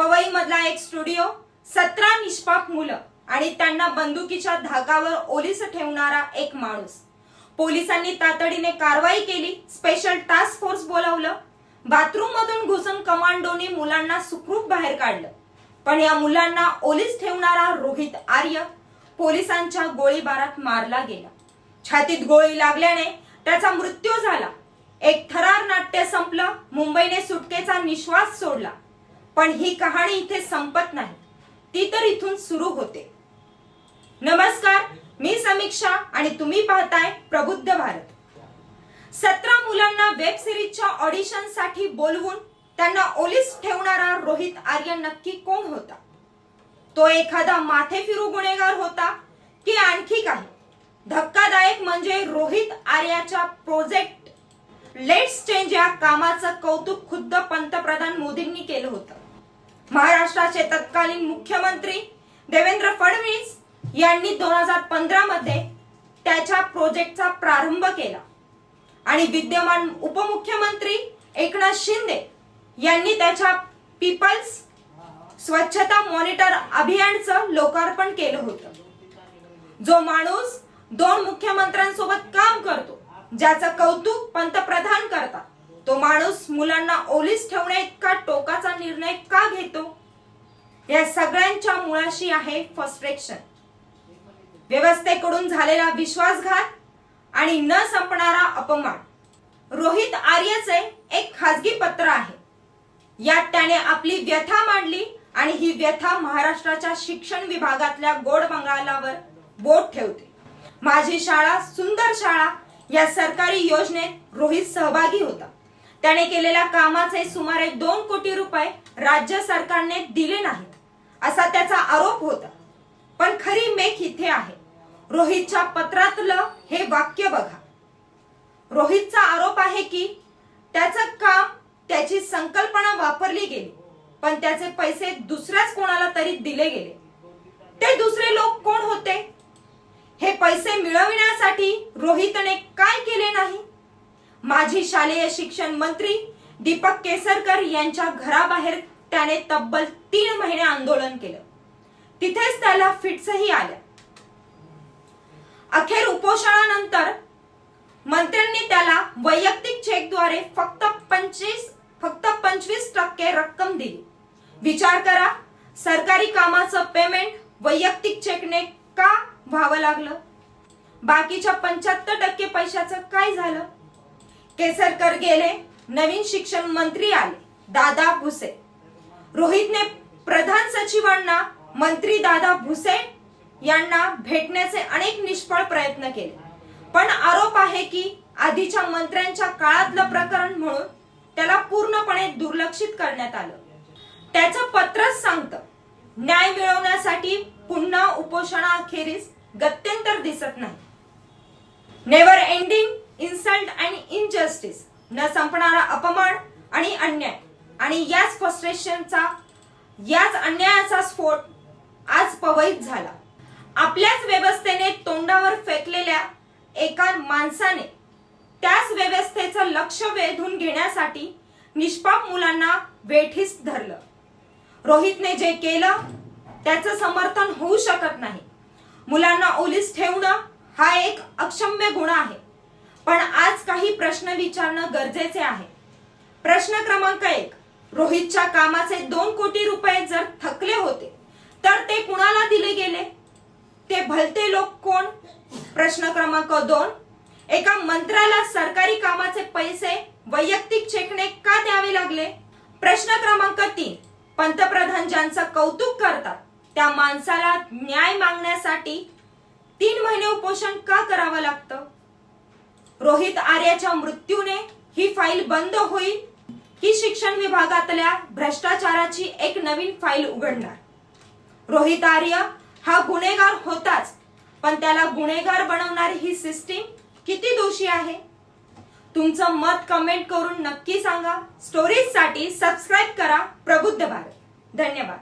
पवई मधला एक स्टुडिओ सतरा निष्पाप मुलं आणि त्यांना बंदुकीच्या धाकावर ओलीस ठेवणारा एक माणूस. पोलिसांनी तातडीने कारवाई केली स्पेशल टास्क फोर्स बोलावलं. बाथरूम मधून घुसून कमांडोनी मुलांना सुखरूप बाहेर काढलं. पण या मुलांना ओलीस ठेवणारा रोहित आर्य पोलिसांच्या गोळीबारात मारला गेला. छातीत गोळी लागल्याने त्याचा मृत्यू झाला. एक थरार नाट्य संपलं मुंबईने सुटकेचा निश्वास सोडला. पण ही कहाणी इथे संपत नाही. ती तर इथून सुरू होते. नमस्कार मी समीक्षा आणि तुम्ही पाहताय प्रबुद्ध भारत. सतरा मुलांना वेब सिरीजच्या ऑडिशनसाठी बोलवून त्यांना ओलीस ठेवणारा रोहित आर्य नक्की कोण होता? तो एखादा माथे फिरू गुन्हेगार होता की आणखी काही? धक्कादायक म्हणजे रोहित आर्याच्या प्रोजेक्ट लेट्स चेंज या कामाचं कौतुक खुद्द पंतप्रधान मोदींनी केलं होतं. महाराष्ट्राचे तत्कालीन मुख्यमंत्री देवेंद्र फडणवीस यांनी दोन हजार पंधरा मध्ये त्याच्या प्रोजेक्टचा प्रारंभ केला. आणि विद्यमान उपमुख्यमंत्री एकनाथ शिंदे यांनी त्याच्या पीपल्स स्वच्छता मॉनिटर अभियानचं लोकार्पण केलं होतं. जो माणूस दोन मुख्यमंत्र्यांसोबत काम करतो ज्याचं कौतुक पंतप्रधान करतात तो माणूस मुलांना ओलीस ठेवण्या इतका टोकाचा निर्णय का घेतो? या सगळ्यांच्या मुळाशी आहे फ्रस्ट्रेशन व्यवस्थेकडून झालेला विश्वासघात आणि न संपणारा अपमान. रोहित आर्यचे एक खासगी पत्र आहे. यात त्याने आपली व्यथा मांडली आणि ही व्यथा महाराष्ट्राच्या शिक्षण विभागातल्या गोड मंगळावर बोट ठेवते. माझी शाळा सुंदर शाळा या सरकारी योजनेत रोहित सहभागी होता. त्याने केलेल्या कामाचे सुमारे दोन कोटी रुपये राज्य सरकारने दिले नाहीत असा त्याचा आरोप होता. पण खरी मेख इथे आहे. रोहितच्या पत्रातलं हे वाक्य बघा. रोहितचा आरोप आहे की त्याचं काम त्याची संकल्पना वापरली गेली पण त्याचे पैसे दुसऱ्याच कोणाला तरी दिले गेले. ते दुसरे लोक कोण होते? हे पैसे मिळविण्यासाठी रोहितने काय केले नाही? माजी शालेय शिक्षण मंत्री दीपक केसरकर यांच्या घराबाहेर त्याने तब्बल तीन महिने आंदोलन केलं. तिथेच त्याला फिट्सही आल्या. अखेर उपोषणानंतर मंत्र्यांनी त्याला वैयक्तिक चेकद्वारे फक्त पंचवीस फक्त पंचवीस टक्के रक्कम दिली. विचार करा सरकारी कामाचं पेमेंट वैयक्तिक चेकने का व्हावं लागलं? बाकीच्या पंच्याहत्तर टक्के पैशाचं काय झालं? केसरकर गेले नवीन शिक्षण मंत्री आले दादा भुसे. रोहितने प्रधान सचिवांना मंत्री दादा भुसे यांना भेटण्याचे अनेक निष्फळ प्रयत्न केले. पण आरोप आहे की आधीच्या मंत्र्यांच्या काळातलं प्रकरण म्हणून त्याला पूर्णपणे दुर्लक्षित करण्यात आलं. त्याचं पत्रच सांगतं न्याय मिळवण्यासाठी पुन्हा उपोषणाअखेरीस गत्यंतर दिसत नाही. Never ending insult and injustice न संपणारा अपमान आणि अन्याय. आणि याच फ्रस्ट्रेशनचा याच अन्यायाचा स्फोट आज पवईत झाला. आपल्याच व्यवस्थेने तोंडावर फेकलेल्या एका माणसाने त्याच व्यवस्थेचं लक्ष वेधून घेण्यासाठी निष्पाप मुलांना वेठीस धरलं. रोहितने जे केलं त्याचं समर्थन होऊ शकत नाही. मुलांना ओलीस ठेवणं हा एक अक्षम्य गुन्हा आहे. पण आज काही प्रश्न विचारणं गरजेचे आहे. प्रश्न क्रमांक एक रोहितच्या कामाचे दोन कोटी रुपये जर थकले होते तर ते कुणाला दिले गेले? ते भलते लोक कोण? प्रश्न क्रमांक दोन एका मंत्र्याला सरकारी कामाचे पैसे वैयक्तिक चेकने का द्यावे लागले? प्रश्न क्रमांक तीन पंतप्रधान ज्यांचं कौतुक करतात त्या माणसाला न्याय मागण्यासाठी तीन महिने उपोषण का करावं लागतं? रोहित आर्याच्या मृत्यूने ही फाईल बंद होईल ही शिक्षण विभागातल्या भ्रष्टाचाराची एक नवीन फाईल उघडणार. रोहित आर्य हा गुन्हेगार होताच पण त्याला गुन्हेगार बनवणारी ही सिस्टीम किती दोषी आहे? तुमचं मत कमेंट करून नक्की सांगा. स्टोरीजसाठी सबस्क्राईब करा. प्रबुद्ध भारत. धन्यवाद.